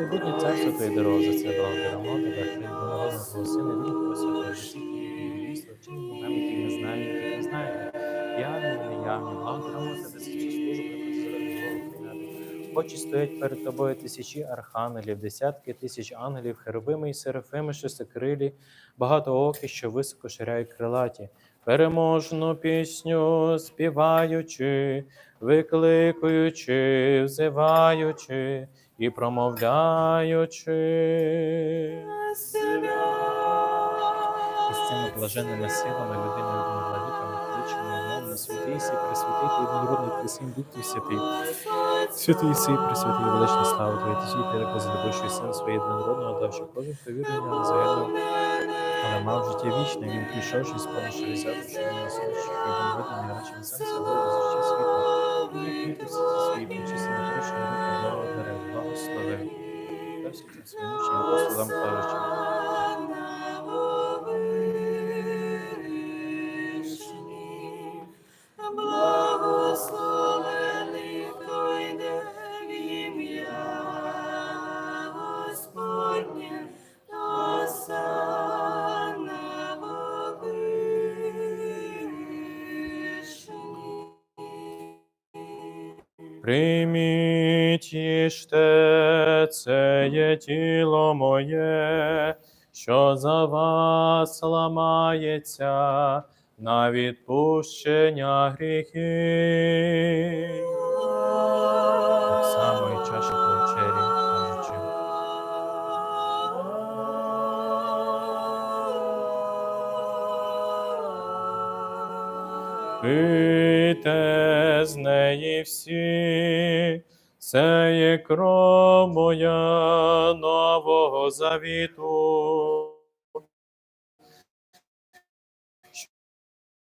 майбутнє царство Твої дорог, за це благодаримо тебе, Христу, народного Твого Сина, Твого Святого, за всі Твої війська, вчинимо нам, які ми знаємо, які не знаємо. Явні, неявні, благодаримо тебе за цю службу, яку ти зробив. Очі стоять перед тобою тисячі архангелів, десятки тисяч ангелів, херовими і серафими, що сокрилі, багато оки, що високо ширяють крилаті. Переможну пісню співаючи, викликуючи, взиваючи і промовляючи. І з силами людини одного віками, кличемо мовно, святий сі, пресвятий та єдинородний Пресвятий Дух святий. Святий сі, пресвятий, велична слава Твоя, світлий, як возлюбивший син своє єдинородного, давши кожен, хто в нього але мав життя вічне, він прийшов, що сповнивши різати, що він насущий, і він виданий речем сам собою. І як вітер всі свої причисті на Allah asla ve gerçekten senin için asla bu kadar Прийміть їжте, це є тіло моє, що за вас ламається на відпущення гріхів. Так само і чаша. Пийте з неї всі, це є кров моя нового завіту,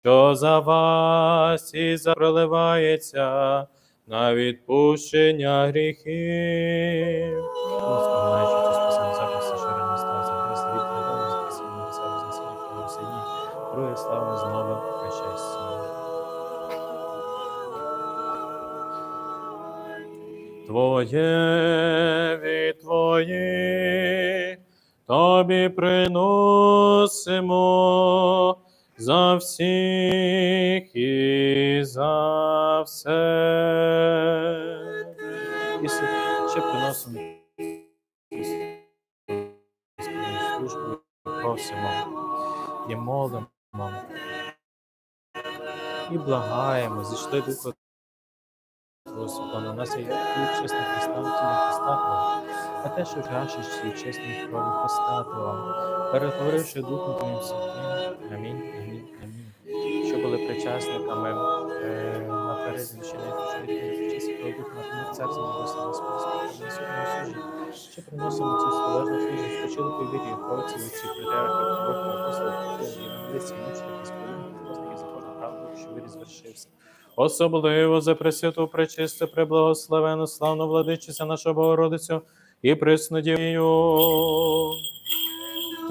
що за вас і запроливається на відпущення гріхів. Твоє від Твоїх. Тобі приносимо за всіх і за все. І ще приносимо. Службу, просимо. І молимо, і благаємо, зійшли Духа Господа, на нас є хліб чесний Христа, тілі Христа Твого, а те, що чаші свій чесний крові Христа Твого, перетворивши Духом Твоїм Святим. Амінь, амінь, амінь. Що були причасниками е, на перезвичайних чоловіків часі того Духа на тому царстві Господа Господа Спасибо, служі. Що приносимо цю столежну службу, спочили по вірі, хлопці, отці, придярки, пророки, апостоли, і молитися, мучити, сповідати, Господи, за кожну правду, що вірі звершився. Особливо за Пресвяту, Пречисту, Преблагословену, славну владичицю нашу Богородицю і Преснодію.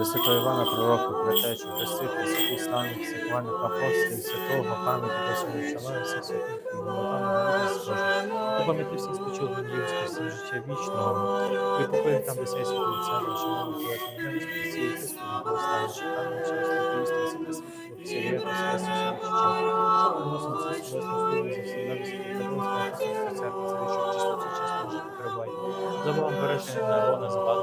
Святого Івана Пророка, Претечі, Пресвіти, святих славних, святкувальних апостолів, святого пам'яті чола, і всіх святих і молотами Божих. І всіх спочилих надію спасіння життя вічного. І покоїв там, де сей святої церкви, що мали поети на небі, спасії, Христу, Богославі, чекання, За Богом береження народу, завадуйся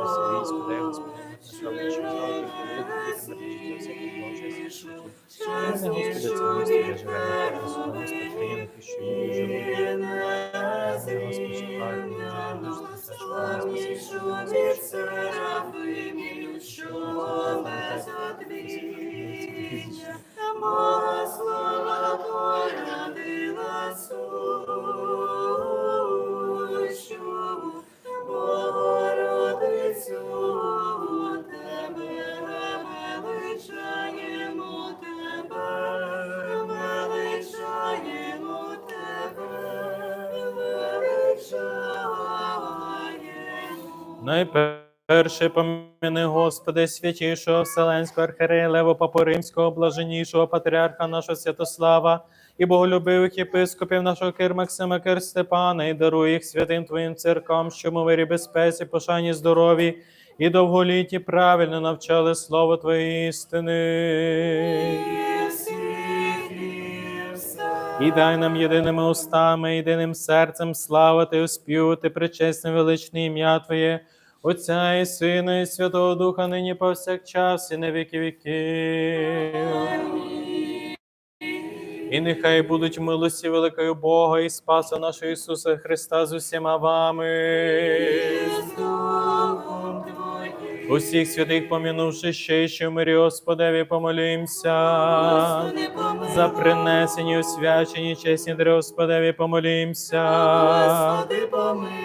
Найперше поміни Господи, святішого Вселенського архиерея Лево Папу Римського, блаженнішого патріарха нашого Святослава і боголюбивих єпископів нашого Кир Максима Кир Степана, і даруй їх святим Твоїм церкам, що ми в мирі безпеці, пошані здорові і довголіті правильно навчали слово Твоєї істини. І дай нам єдиними устами, єдиним серцем славити, оспівати причесне величне ім'я Твоє, Отця і Сина, і Святого Духа, нині повсякчас, і на віки віків. І нехай будуть милості великою Бога і Спаса нашого Ісуса Христа з усіма вами. Усіх святих помінувши ще й що в мирі Господеві помолімся. За принесені, освячені, чесні дари Господеві помолімся.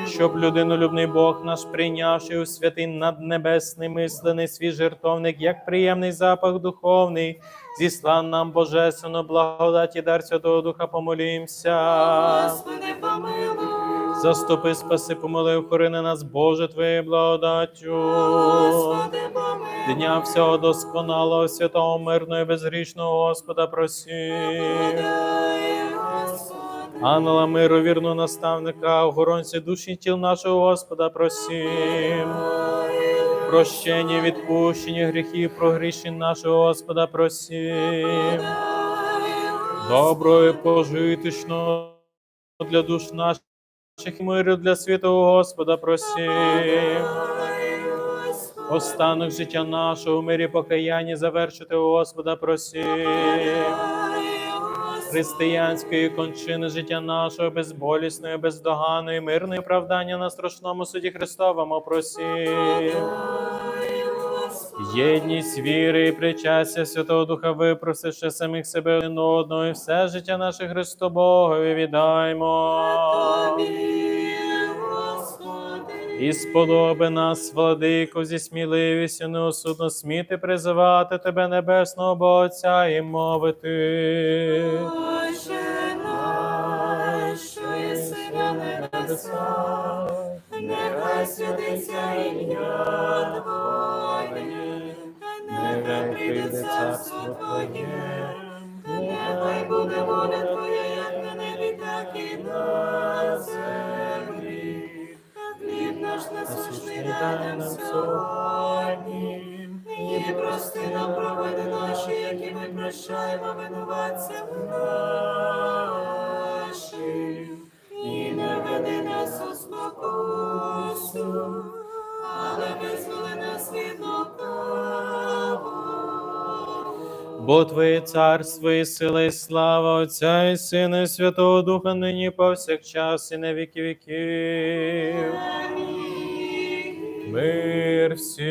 Щоб людинолюбний Бог наш прийнявши у святий наднебесний мислений свій жертовник, як приємний запах духовний, зіслав нам божественну благодаті дар Святого Духа помолімся. Господи, помилуй. Заступи, спаси, помоли, охорони нас, Боже, Твоєю благодаттю. Господи, помилуй. Дня всього досконалого, святого, мирного і безгрішного Господа Господи. Ангела миру, вірного наставника, охоронці душі тіл нашого Господа просім. Прощення, відпущення гріхів, прогрішень нашого Господа просім. Доброго і пожиточного для душ наших і миру для святого Господа просім. Останок життя нашого в мирі покаяння завершити у Господа просім. Християнської кончини життя нашого безболісної, бездоганої, мирної правдання на страшному суді Христовому просім. Єдність віри і причастя Святого Духа випросивши самих себе один одного, і все життя наше Христо Богові віддаймо. І сподоби нас, владико, зі сміливістю неосудно сміти призивати тебе, небесного Бога Отця, і мовити. Отче наш, що єси на небесах, нехай святиться ім'я Твоє, нехай прийде царство Твоє, нехай буде воля Твоя, дай нам сьогодні, і прости нам провини наші, які ми прощаємо винуватцям нашим, і не веди нас у спокусу, але визволи нас від. Бо Твоє царство і сила, і слава Отця і Сина, і Святого Духа нині повсякчас і на віки віків. Мир всім.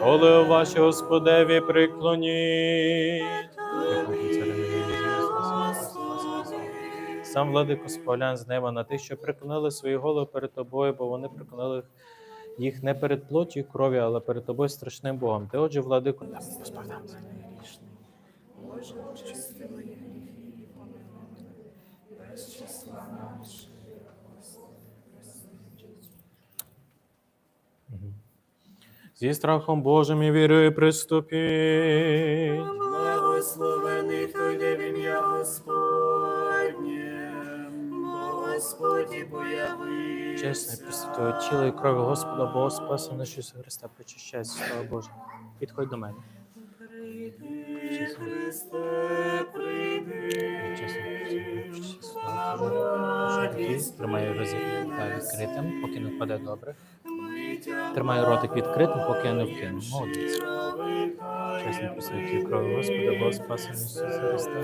Коли ваші Господеві приклоніть. Сам владико сповлян з неба на тих, що приклонили свої голови перед тобою, бо вони приклонили їх не перед плоттю і кров'ю, але перед тобою страшним Богом. Ти, отже, владико, сповідам за неї грішний. Зі страхом Божим і вірою приступіть. Благословений хто йде в ім'я Господнє, бо Господь і появився. Чесне пресвятого тіла і крові Господа Бога Спаса на Христа причащайся, слава Боже. Підходь до мене. Прийди, Христе, прийди, розі та відкритим, поки не впаде добре. Тримай ротик відкритим, поки я не вкину. Молодець. Чесно пресвятої крові Господа Бога Спаса Ісуса Христа.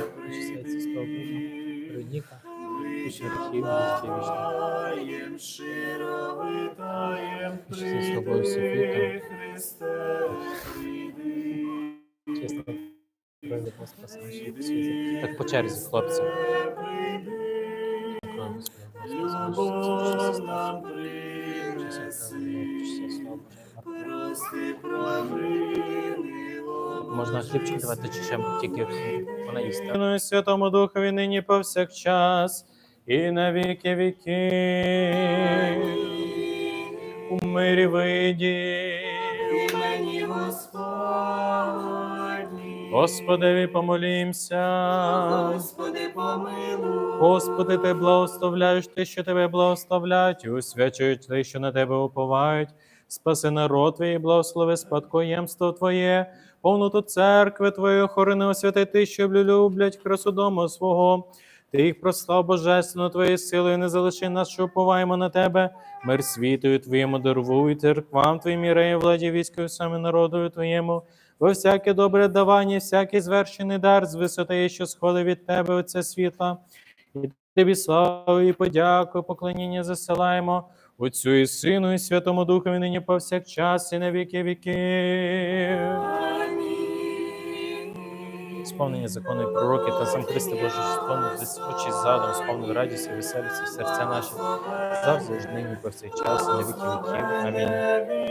Родніка, рахів, життя вічне. Вітаєм, щиро вітаєм, Ще зі собою Софію, прийди, Христе, прийди. Чесно, крові Бога Спаса. Так по черзі, хлопці. Крові Господа Бога Спаса на Прости, провини, Можна хлібчик давати чи ще тільки вона їсти. Святому Духові нині повсякчас і на віки віки. У мирі вийді. Імені Господні. Господеві помолімся. Господи, помилуй. Господи, ти благословляєш ти, що тебе благословляють, і усвячують ти, що на тебе уповають. Спаси народ твій, благослови спадкоємство Твоє, повноту церкви Твоєї охорони освяти ти, що люблять красу дому свого. Ти їх прослав божественно Твоєю силою, не залиши нас, що уповаємо на Тебе. Мир світою Твоєму даруй, церквам Твоїм і владі війською саме народою Твоєму. Во всяке добре давання, всякий звершений дар з висоти, що сходить від Тебе, Отця світла. І тобі славу і подяку, поклоніння засилаємо Отцю і Сину, і Святому Духові нині повсякчас, і на віки віки. Сповнення закону і пророки та сам Христе Боже, сповнитись очі задом, сповнив радість і веселість в серця наші, завжди нині повсякчас, і на віки віків. Амінь.